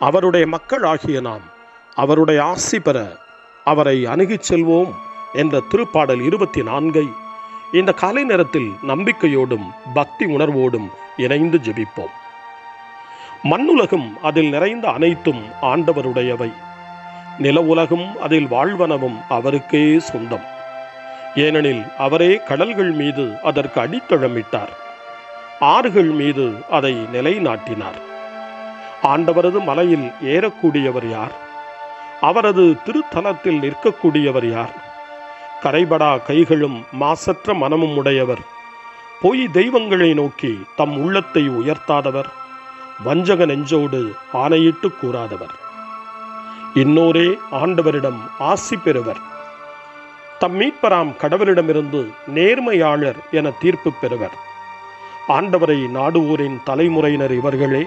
அவருடைய மக்களாகிய நாம் அவருடைய ஆசி பெற அவரை அணுகிச் செல்வோம் என்ற திருப்பாடல் இருபத்தி நான்கை இந்த காலை நேரத்தில் நம்பிக்கையோடும் பக்தி உணர்வோடும் இணைந்து ஜெபிப்போம். மண்ணுலகும் அதில் நிறைந்த அனைத்தும் ஆண்டவருடையவை. நில உலகும் அதில் வாழ்வனவும் அவருக்கே சொந்தம். ஏனெனில் அவரே கடல்கள் மீது அதற்கு அடித்தளமிட்டார். ஆறுகள் மீது அதை நிலைநாட்டினார். ஆண்டவரது மலையில் ஏறக்கூடியவர் யார்? அவரது திருத்தலத்தில் நிற்கக்கூடியவர் யார்? கரைபடா கைகளும் மாசற்ற மனமும் உடையவர். பொய் தெய்வங்களை நோக்கி தம் உள்ளத்தை உயர்த்தாதவர். வஞ்சக நெஞ்சோடு ஆணையிட்டு கூறாதவர். இன்னோரே ஆண்டவரிடம் ஆசி பெறுவர். தம் மீட்பராம் கடவுளிடமிருந்து நேர்மையாளர் என தீர்ப்பு பெறுவர். ஆண்டவரை நாடுவோரின் தலைமுறையினர் இவர்களே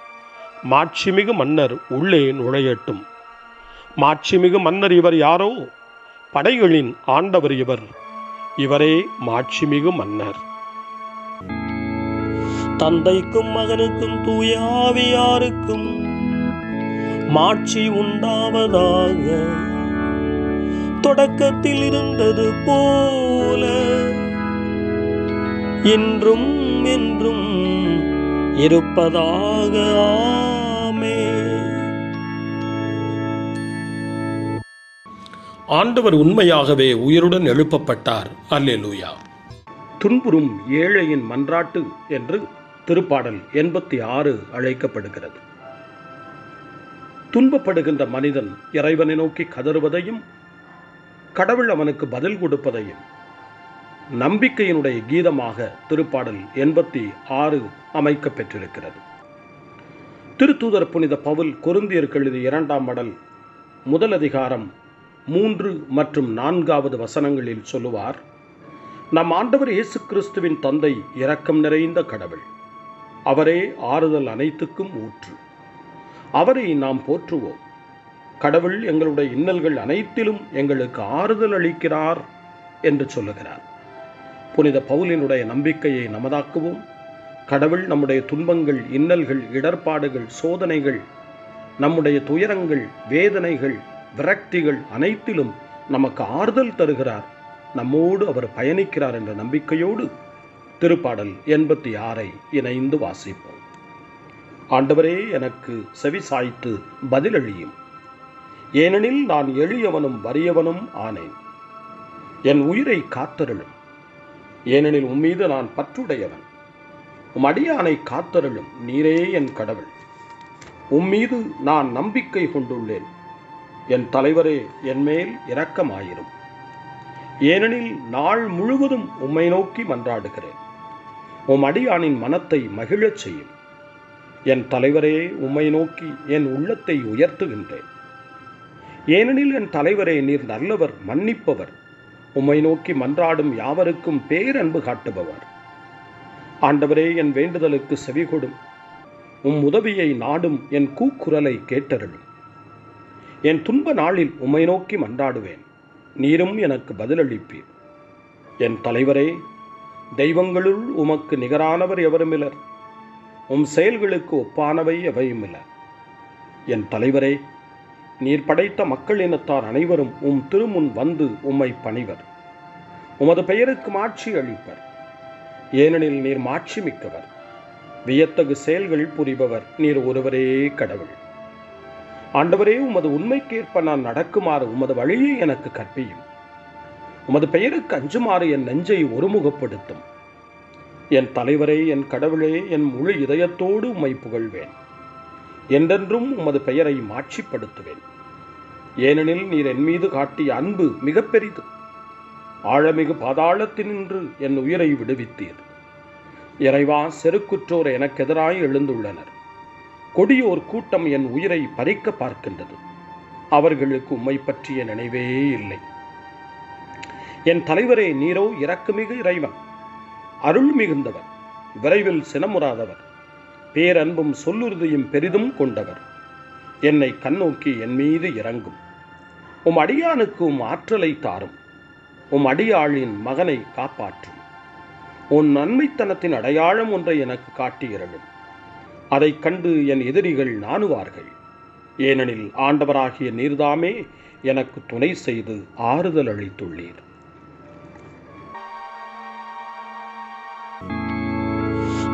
மாட்சிமிகு மன்னர் உள்ளே நுழையட்டும். மாட்சிமிகு மன்னர் இவர் யாரோ? படைகளின் ஆண்டவர் இவர். இவரே மாட்சிமிகு மன்னர். தந்தைக்கும் மகனுக்கும் தூயாவியாருக்கும் மாட்சி உண்டாவதாக? தொடக்கத்தில் இருந்தது போல என்றும் என்றும் இருப்பதாக ஆண்டவர் உண்மையாகவே உயிருடன் எழுப்பப்பட்டார். அல்லேலூயா. துன்புறும் ஏழையின் மன்றாட்டு என்று திருப்பாடல் எண்பத்தி ஆறு அழைக்கப்படுகிறது. துன்பப்படுகின்ற மனிதன் இறைவனை நோக்கி கதறுவதையும் கடவுள் அவனுக்கு பதில் கொடுப்பதையும் நம்பிக்கையினுடைய கீதமாக திருப்பாடல் எண்பத்தி ஆறு அமைக்க பெற்றிருக்கிறது. திருத்தூதர் புனித பவுல் கொருந்தியருக்கு எழுதிய இரண்டாம் மடல் முதல் அதிகாரம் மூன்று மற்றும் நான்காவது வசனங்களில் சொல்லுவார் நம் ஆண்டவர் இயேசு கிறிஸ்துவின் தந்தை இரக்கம் நிறைந்த கடவுள். அவரே ஆறுதல் அனைத்துக்கும் ஊற்று. அவரை நாம் போற்றுவோம். கடவுள் எங்களுடைய இன்னல்கள் அனைத்திலும் எங்களுக்கு ஆறுதல் அளிக்கிறார் என்று சொல்லுகிறார். புனித பவுலினுடைய நம்பிக்கையை நமதாக்குவோம். கடவுள் நம்முடைய துன்பங்கள் இன்னல்கள் இடர்பாடுகள் சோதனைகள் நம்முடைய துயரங்கள் வேதனைகள் விரக்திகள் அனைத்திலும் நமக்கு ஆறுதல் தருகிறார். நம்மோடு அவர் பயணிக்கிறார் என்ற நம்பிக்கையோடு திருப்பாடல் எண்பத்தி ஆறை இணைந்து வாசிப்போம். ஆண்டவரே எனக்கு செவி சாய்த்து பதிலளியும். ஏனெனில் நான் எளியவனும் வறியவனும் ஆனேன். என் உயிரை காத்தருளும். ஏனெனில் உம்மீது நான் பற்றுடையவன். உம் அடியானை காத்தருளும். நீரே என் கடவுள். உம்மீது நான் நம்பிக்கை கொண்டுள்ளேன். என் தலைவரே என்மேல் இரக்கமாயிரும். ஏனெனில் நாள் முழுவதும் உம்மை நோக்கி மன்றாடுகிறேன். உம் அடியானின் மனத்தை மகிழச் செய்யும். என் தலைவரே உம்மை நோக்கி என் உள்ளத்தை உயர்த்துகின்றேன். ஏனெனில் என் தலைவரே நீர் நல்லவர் மன்னிப்பவர். உம்மை நோக்கி மன்றாடும் யாவருக்கும் பேரன்பு காட்டுபவர். ஆண்டவரே என் வேண்டுதலுக்கு செவிகொடும். உம் உதவியை நாடும் என் கூக்குரலை கேட்டருளும். என் துன்ப நாளில் உம்மை நோக்கி மன்றாடுவேன். நீரும் எனக்கு பதிலளிப்பீர். என் தலைவரே தெய்வங்களுள் உமக்கு நிகரானவர் எவருமிலர்? உம் செயல்களுக்கு ஒப்பானவை எவையுமில்ல என் தலைவரே நீர் படைத்த மக்கள் இனத்தார் அனைவரும் உம் திருமுன் வந்து உம்மை பணிவர். உமது பெயருக்கு மாட்சி அளிப்பர். ஏனெனில் நீர் மாட்சி மிக்கவர். வியத்தகு செயல்கள் புரிபவர். நீர் ஒருவரே கடவுள். ஆண்டவரே உமது உண்மைக்கேற்ப நான் நடக்குமாறு உமது வழியை எனக்கு கற்பியும். உமது பெயருக்கு அஞ்சுமாறு என் நெஞ்சை ஒருமுகப்படுத்தும். என் தலைவரே என் கடவுளே என் முழு இதயத்தோடு உம்மை புகழ்வேன். என்றென்றும் உமது பெயரை மாட்சிப்படுத்துவேன். ஏனெனில் நீர் என் மீது காட்டிய அன்பு மிக பெரிது ஆழமிகு பாதாளத்தினின்று என் உயிரை விடுவித்தீர். இறைவா செருக்குற்றோர் எனக்கு எதிராய் எழுந்துள்ளனர். கொடியோர் கூட்டம் என் உயிரை பறிக்க பார்க்கின்றது. அவர்களுக்கு உம்மை பற்றிய நினைவே இல்லை. என் தலைவரே நீரோ இரக்குமிகு இறைவன். அருள் மிகுந்தவர். விரைவில் சினமுறாதவர். பேரன்பும் சொல்லுறுதியும் பெரிதும் கொண்டவர். என்னை கண்ணோக்கி என் மீது இறங்கும். உம் அடியானுக்கு உம் ஆற்றலை தாரும். உம் அடியாளின் மகனை காப்பாற்றும். உன் நன்மைத்தனத்தின் அடையாளம் ஒன்றை எனக்கு காட்டியிருளும் அதைக் கண்டு என் எதிரிகள் நாணுவார்கள். ஏனெனில் ஆண்டவராகிய நீர்தாமே எனக்கு துணை செய்து ஆறுதல் அளித்துள்ளீர்.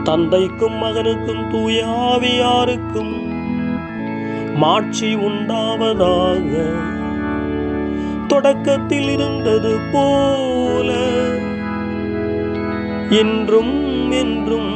தந்தைக்கும் மகனுக்கும் தூயாவியாருக்கும் மாட்சி உண்டாவதாக தொடக்கத்தில் இருந்தது போல இன்றும் என்றும்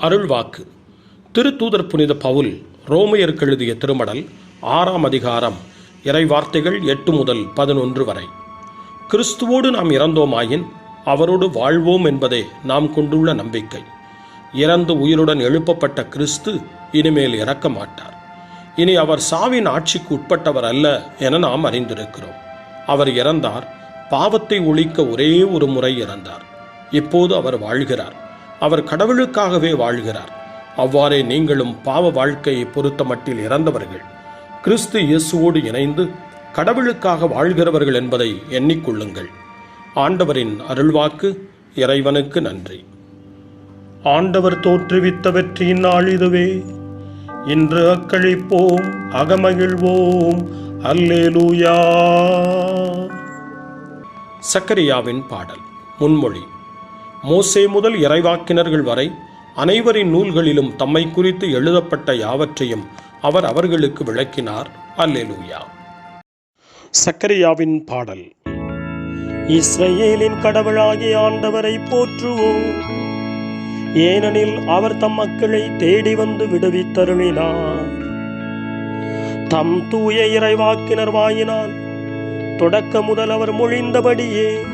அருள்வாக்கு. திருத்தூதர் புனித பவுல் ரோமையருக்கு எழுதிய திருமடல் ஆறாம் அதிகாரம் இறைவார்த்தைகள் எட்டு முதல் பதினொன்று வரை. கிறிஸ்துவோடு நாம் இறந்தோமாயின் அவரோடு வாழ்வோம் என்பதே நாம் கொண்டுள்ள நம்பிக்கை. இறந்து உயிருடன் எழுப்பப்பட்ட கிறிஸ்து இனிமேல் இறக்க மாட்டார். இனி அவர் சாவின் ஆட்சிக்கு உட்பட்டவர் அல்ல என நாம் அறிந்திருக்கிறோம். அவர் இறந்தார் பாவத்தை ஒழிக்க ஒரே ஒரு முறை இறந்தார். இப்போது அவர் வாழ்கிறார். அவர் கடவுளுக்காகவே வாழ்கிறார். அவ்வாறே நீங்களும் பாவ வாழ்க்கையை பொறுத்த மட்டில் இறந்தவர்கள். கிறிஸ்து இயேசுவோடு இணைந்து கடவுளுக்காக வாழ்கிறவர்கள் என்பதை எண்ணிக்கொள்ளுங்கள். ஆண்டவரின் அருள்வாக்கு இறைவனுக்கு நன்றி. ஆண்டவர் தோற்றுவித்த வெற்றியின் நாள் இதுவே. இன்று அக்களிப்போம் அகமகிழ்வோம். அல்லேலூயா. சக்கரியாவின் பாடல் முன்மொழி. மோசே முதல் இறைவாக்கினர்கள் வரை அனைவரின் நூல்களிலும் தம்மை குறித்து எழுதப்பட்ட யாவற்றையும் அவர் அவர்களுக்கு விளக்கினார். அல்லேலூயா. சக்கரியாவின் பாடல். இஸ்ரேலின் கடவுளாகிய ஆண்டவரை போற்றுவோம். ஏனெனில் அவர் தம் மக்களை தேடி வந்து விடுவித்தருளினார். தம் தூய இறைவாக்கினர் வாயினால் தொடக்க முதல் அவர் மொழிந்தபடியே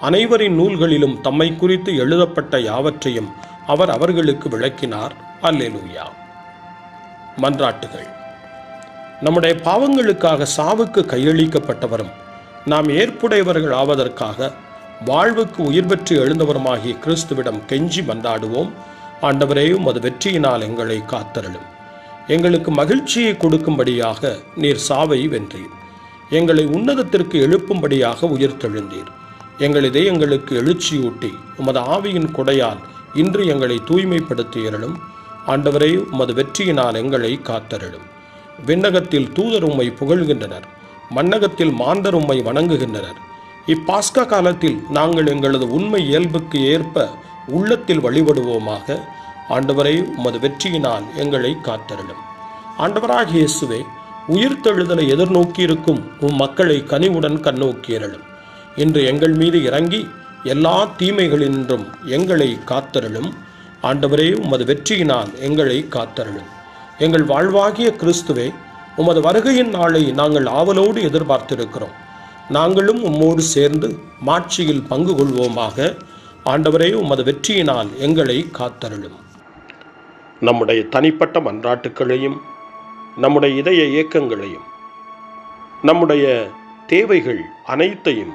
அனைவரின் நூல்களிலும் தம்மை குறித்து எழுதப்பட்ட யாவற்றையும் அவர் அவர்களுக்கு விளக்கினார். அல்லேலூயா. மன்றாட்டுகள். நம்முடைய பாவங்களுக்காக சாவுக்கு கையளிக்கப்பட்டவரும் நாம் ஏற்புடையவர்கள் ஆவதற்காக வாழ்வுக்கு உயிர் பெற்று எழுந்தவருமாகிய கிறிஸ்துவிடம் கெஞ்சி மன்றாடுவோம். ஆண்டவரையும் அது வெற்றியினால் எங்களை காத்தருளும். எங்களுக்கு மகிழ்ச்சியை கொடுக்கும்படியாக நீர் சாவை வென்றீர். எங்களை உன்னதத்திற்கு எழுப்பும்படியாக உயிர்த்தெழுந்தீர் எங்கள் இதயங்களுக்கு எழுச்சியூட்டி உமது ஆவியின் கொடையால் இன்று எங்களை தூய்மைப்படுத்தியருளும். ஆண்டவரே உமது வெற்றியினால் எங்களை காத்தருளும். விண்ணகத்தில் தூதர் உம்மை புகழ்கின்றனர். மன்னகத்தில் மாந்தர் உம்மை வணங்குகின்றனர். இப்பாஸ்கா காலத்தில் நாங்கள் எங்களது உண்மை இயல்புக்கு ஏற்ப உள்ளத்தில் வழிபடுவோமாக. ஆண்டவரை உமது வெற்றியினால் எங்களை காத்தருளும். ஆண்டவராக இயேசுவே உயிர்த்தெழுதலை எதிர்நோக்கியிருக்கும் உம் மக்களை கனிவுடன் கண்ணோக்கியருளும். இன்று எங்கள் மீது இறங்கி எல்லா தீமைகளின்றும் எங்களை காத்தருளும். ஆண்டவரே உமது வெற்றியினால் எங்களை காத்தருளும். எங்கள் வாழ்வாகிய கிறிஸ்துவே உமது வருகையின் நாளை நாங்கள் ஆவலோடு எதிர்பார்த்திருக்கிறோம். நாங்களும் உம்மோடு சேர்ந்து மாட்சியில் பங்கு கொள்வோமாக. ஆண்டவரே உமது வெற்றியினால் எங்களை காத்தருளும். நம்முடைய தனிப்பட்ட மன்றாட்டுக்களையும் நம்முடைய இதய இயக்கங்களையும் நம்முடைய தேவைகள் அனைத்தையும்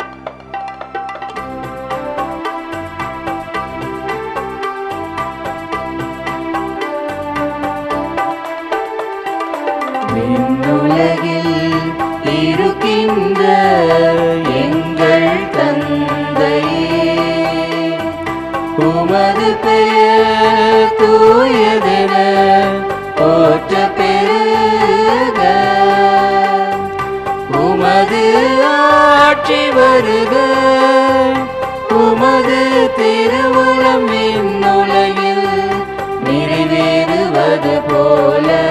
விண்ணுலகில் இருக்கின்ற எங்கள் தந்தையே. உமது பெயர் தூயதென போற்ற பெருக உமது ஆட்சி வருக. உமது திருவுளம் விண்ணுலகில் நிறைவேறுவது போல.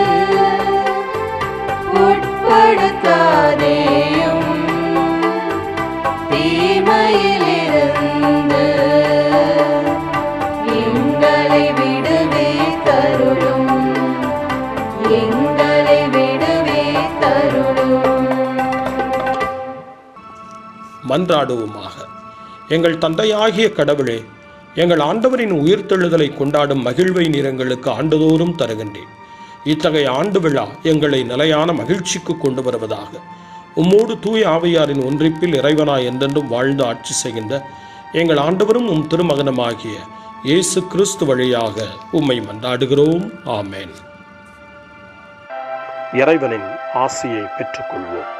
மன்றாடுவோமாக. எங்கள் தந்தையாகிய கடவுளே எங்கள் ஆண்டவரின் உயிர்த்தெழுதலை கொண்டாடும் மகிழ்வை நிறங்களுக்கு ஆண்டுதோறும் தருகின்றேன். இத்தகைய ஆண்டு விழா எங்களை நிலையான மகிழ்ச்சிக்கு கொண்டு வருவதாக. உம்மோடு தூய ஆவையாரின் ஒன்றிப்பில் இறைவனா என்றென்றும் வாழ்ந்து ஆட்சி செய்கின்ற எங்கள் ஆண்டவரும் உம் திருமகனமாகிய இயேசு கிறிஸ்து வழியாக உம்மை மன்றாடுகிறோம். ஆமேன். இறைவனின் ஆசியை பெற்றுக்கொள்வோம்.